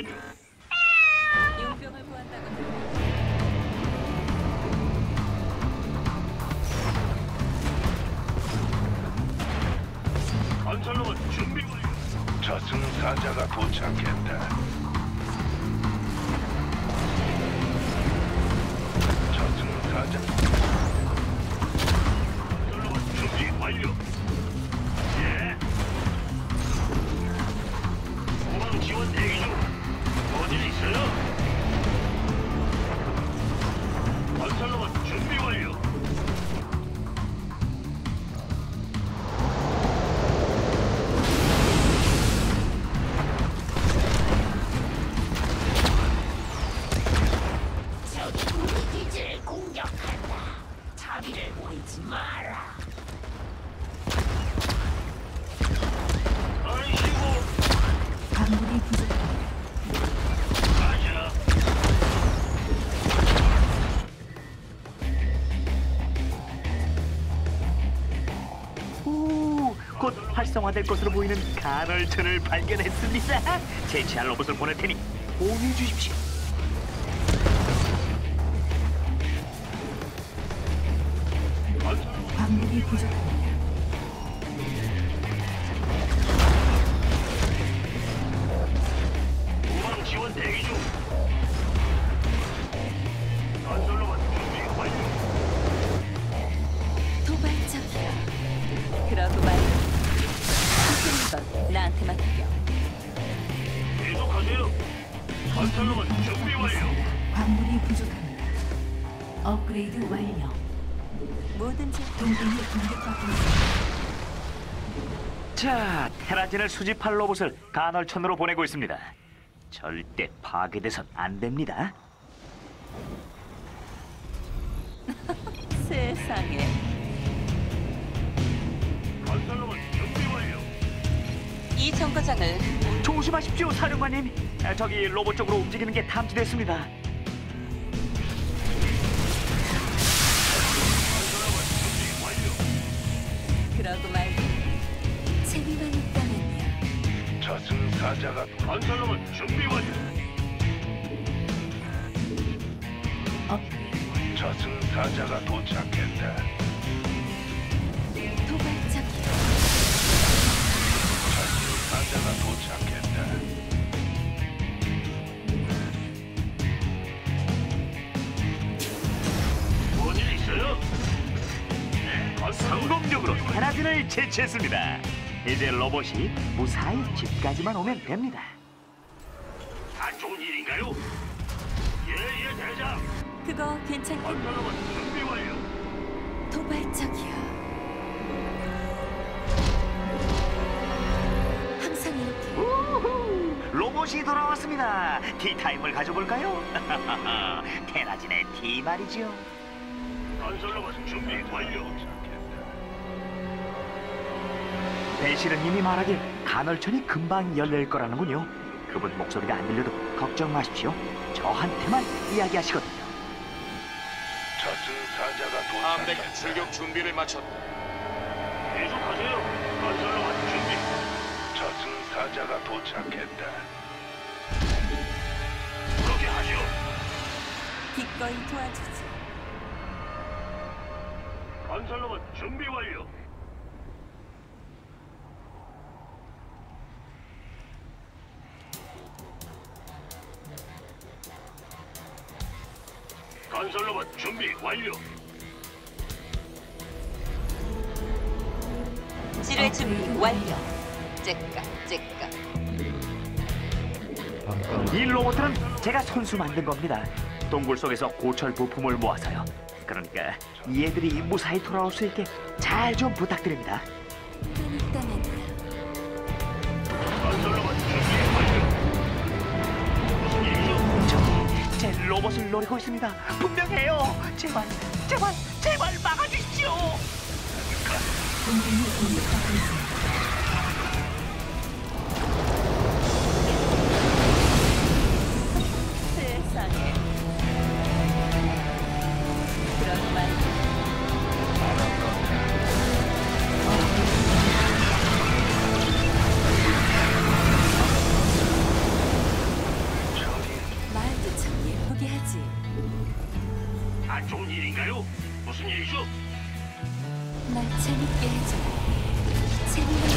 완료. 용병을 구한다고 건설로만 준비 완료. 저승사자가 도착했다. 저승사자 건설로만 준비 완료. 활성화될 것으로 보이는 간헐천을 발견했습니다. 제치할 로봇을 보낼 테니 공유해 주십시오. 광물이 부족합니다. 후방 지원 대기 중. 건설로만 준비 완료. 도발적이야. 그러고 말고 선생님 건 나한테 맡겨. 계속하세요. 건설로만 준비 완료. 광물이 부족합니다. 업그레이드 완료. 뭐든지 동맹이 공격받고 있습니다. 자, 테라진을 수집할 로봇을 간헐천으로 보내고 있습니다. 절대 파괴돼선 안 됩니다. 세상에 건설로만 준비 완료. 이 정거장을 조심하십시오, 사령관님. 아, 저기 로봇 쪽으로 움직이는 게 탐지됐습니다. 테라진을 제치했습니다. 이제 로봇이 무사히 집까지만 오면 됩니다. 안 좋은 일인가요? 예예 대장. 그거 괜찮겠네. 건설로만 준비 완료. 도발적이야. 항상 이렇게 우후, 로봇이 돌아왔습니다. 티타임을 가져볼까요? 테라진의 티 말이죠. 건설로만 준비 완료. 배시르님이 말하길 간헐천이 금방 열릴 거라는군요. 그분 목소리가 안 들려도 걱정 마십시오. 저한테만 이야기하시거든요. 저승사자가 도착했다. 출격 준비를 마쳤다. 계속하세요. 건설로만 준비. 저승사자가 도착했다. 그렇게 하죠. 기꺼이 도와주지. 건설로만 준비 완료. 건설로봇 준비 완료. 지뢰 준비 완료. 째까 째까. 이 로봇들은 제가 손수 만든 겁니다. 동굴 속에서 고철 부품을 모아서요. 그러니까 얘들이 무사히 돌아올 수 있게 잘 좀 부탁드립니다. 노리고 있습니다. 분명해요. 제발, 제발, 제발 막아주십시오. 날 재밌게 해줘. 재미있는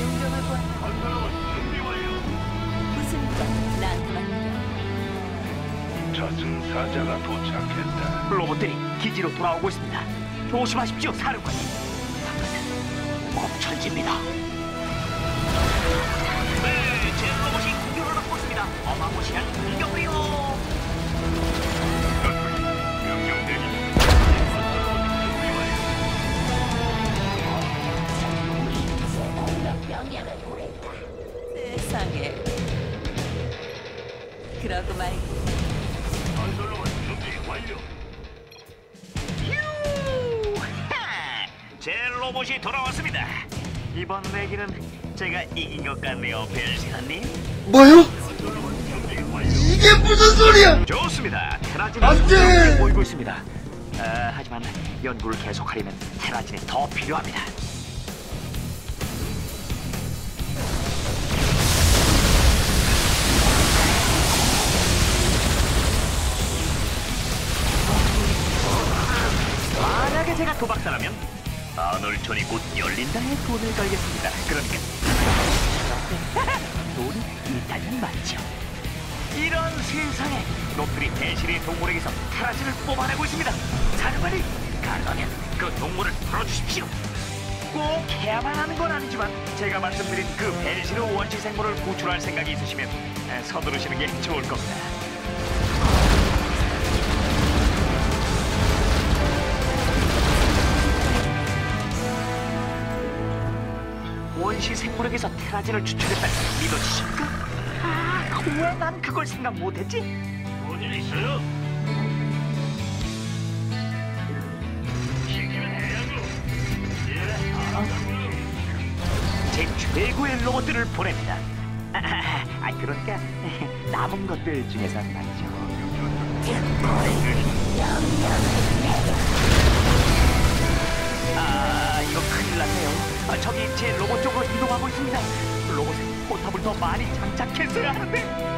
용병을 보아 건설로봇 준비 완료. 무슨 일 나한테 맡겨. 저승사자가 도착했다. 로봇들이 기지로 돌아오고 있습니다. 조심하십시오, 사령관님. 바깥은 멈춰집니다. 네, 제 로봇이 공격을 받고 있습니다. 어마무시한 그러고 말고 건설로봇 준비 완료. 휴! 하! 제 로봇이 돌아왔습니다. 이번 내기는 제가 이긴 것 같네요, 벨시아님. 뭐요? 이게 무슨 소리야? 좋습니다. 테라진이 보이고 있습니다. 아, 하지만 연구를 계속하려면 테라진이 더 필요합니다. 제가 도박사라면 아놀촌이 곧 열린다에 돈을 걸겠습니다. 그러니까 돈이 일단은 많죠. 이런 세상에 놈들이 대실의 동물에게서 테라진을 뽑아내고 있습니다. 사령관이 가능하면 그 동물을 풀어주십시오. 꼭 해야만 하는 건 아니지만 제가 말씀드린 그 벨시르 원시 생물을 구출할 생각이 있으시면 에, 서두르시는 게 좋을 겁니다. 원시 생물에게서 테라진을 추출했다니 믿어지십니까? 아, 왜 난 그걸 생각 못했지? 뭔일 있어요? 예. 제 최고의 로봇들을 보냅니다. 아, 아, 그러니까 남은 것들 중에서 말이죠. 아, 이거 큰일 났네요. 아, 저기 제 로봇 쪽으로 이동하고 있습니다. 로봇에 포탑을 더 많이 장착했어야 하는데.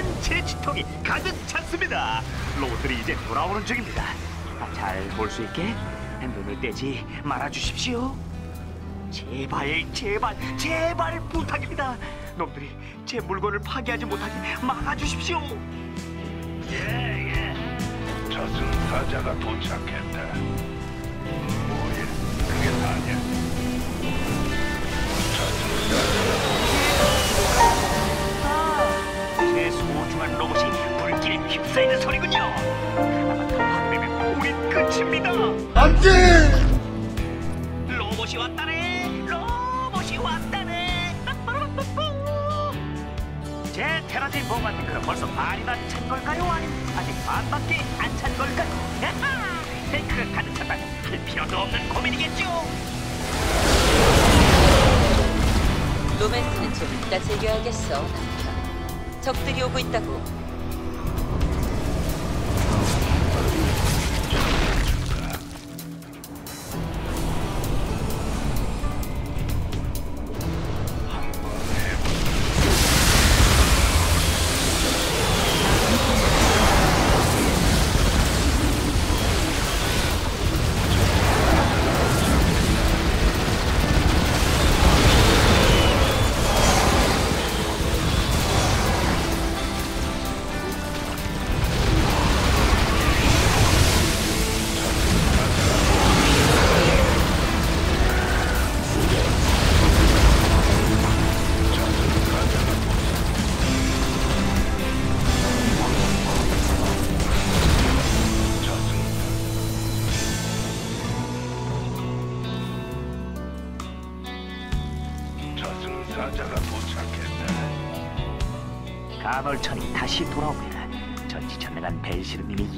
테라진 제치통이 가득 찼습니다. 로봇들이 이제 돌아오는 중입니다. 아, 잘볼 수 있게 눈을 떼지 말아주십시오. 제발, 제발, 제발 부탁입니다. 놈들이 제 물건을 파괴하지 못하게 막아주십시오. 예, 예. 저승사자가 도착했다. 휩싸이는 소리군요. 하나만 더 확대면 우린 끝입니다. 안 돼! 로봇이 왔다네. 로봇이 왔다네. 제 테라진 보관 탱크는 벌써 반이나 찬 걸까요? 아니면 아직 반밖에 안 찬 걸까요? 탱크가 가득 찼다니 할 필요도 없는 고민이겠죠. 로맨스는 좀 이따 즐겨야겠어. 적들이 오고 있다고.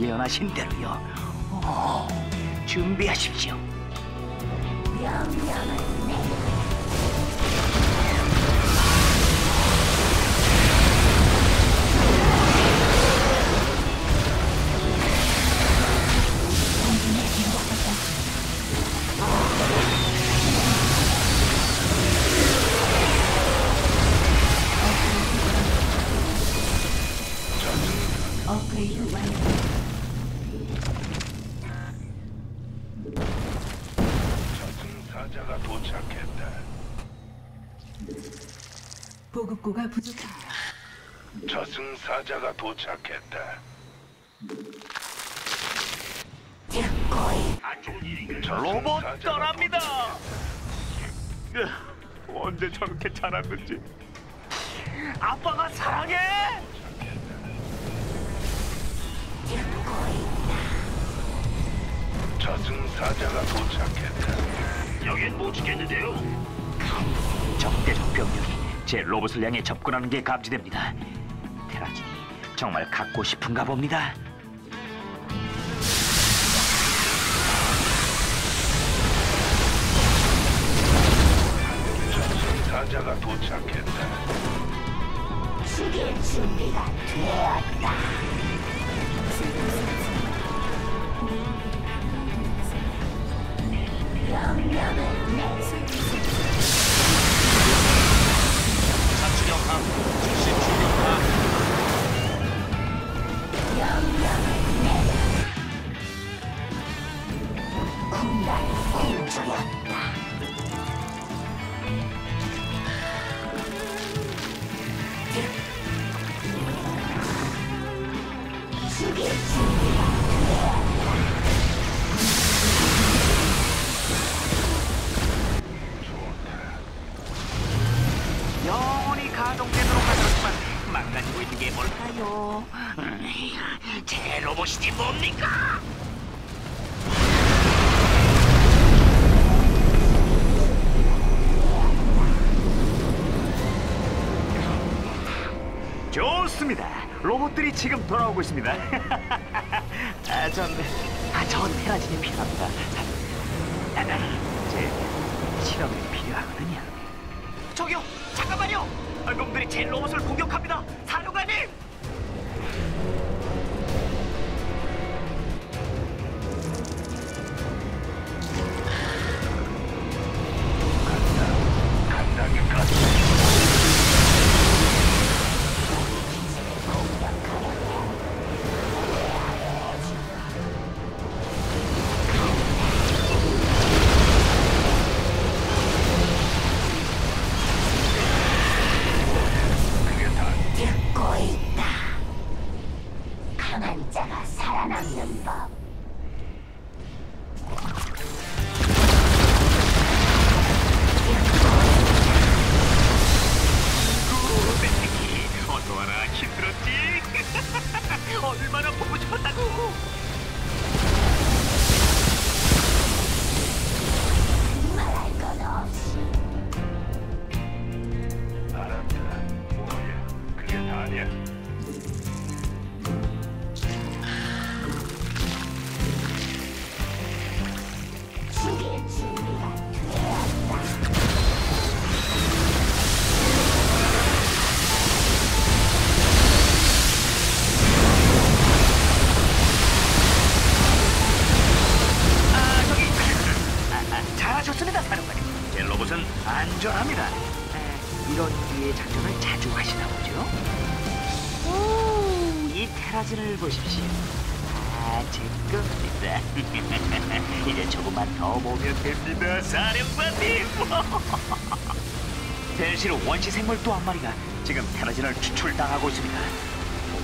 예언하신 대로요. 오, 준비하십시오. 업그레이 사자가 도착했다. 로봇 떠납니다. 으, 언제 저렇게 자랐는지. 아빠가 사랑해. 저승 사자가 도착했다. 여긴 못 지켰는데요. 적대적 병력이 제 로봇을 향해 접근하는 게 감지됩니다. 테라진이 정말 갖고 싶은가 봅니다. 저승사자가 도착했다. 영원히 가 동되도록 하셨지만 망가지고 있는 게 뭘까요? 음, 제 로봇이지 뭡니까? 좋습니다. 로봇들이 지금 돌아오고 있습니다. 아, 전, 아, 전 테라진이 필요합니다. 아, 아, 제 실험이 필요하거든요. 저기요, 잠깐만요. 아, 놈들이 제 로봇을 공격합니다. 제 겁니다. 이제 조금만 더 보면 됩니다, 사령관님. 대시로 원시 생물 또 한 마리가 지금 테라진을 추출당하고 있습니다.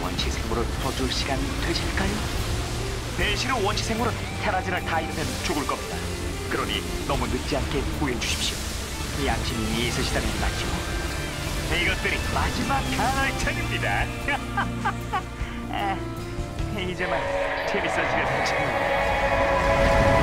원시 생물을 풀어줄 시간 되실까요? 대시로 원시 생물은 테라진을 다 잃으면 죽을 겁니다. 그러니 너무 늦지 않게 구해 주십시오. 양심이 있으시다면 말이죠. 이것들이 마지막 강할 차입니다. 아, 이제만 재밌어지면 좋겠네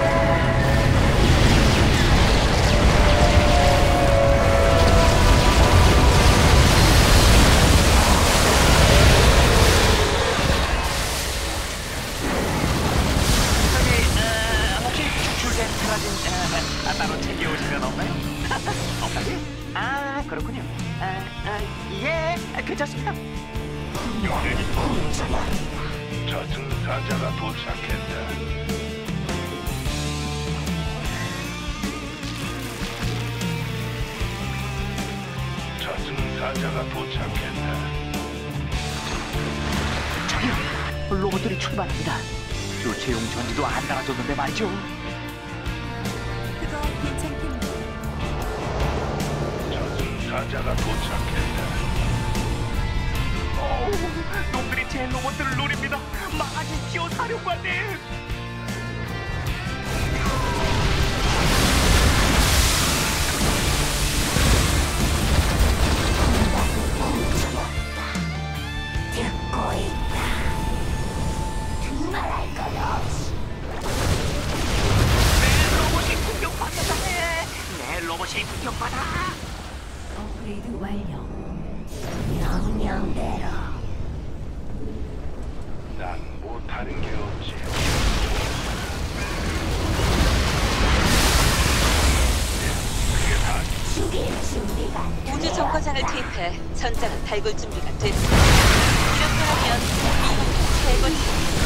놈들이 제 로봇들을 노립니다. 막아주십시오, 사령관님. 내 로봇이. 내 공격받아. 업그레이드 완료. 난 못하는 게 없지. 우주 정거장을 투입해 전장을 달굴 준비가 됐어. 이렇게 하면 미국이 최고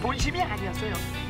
본심이 아니었어요.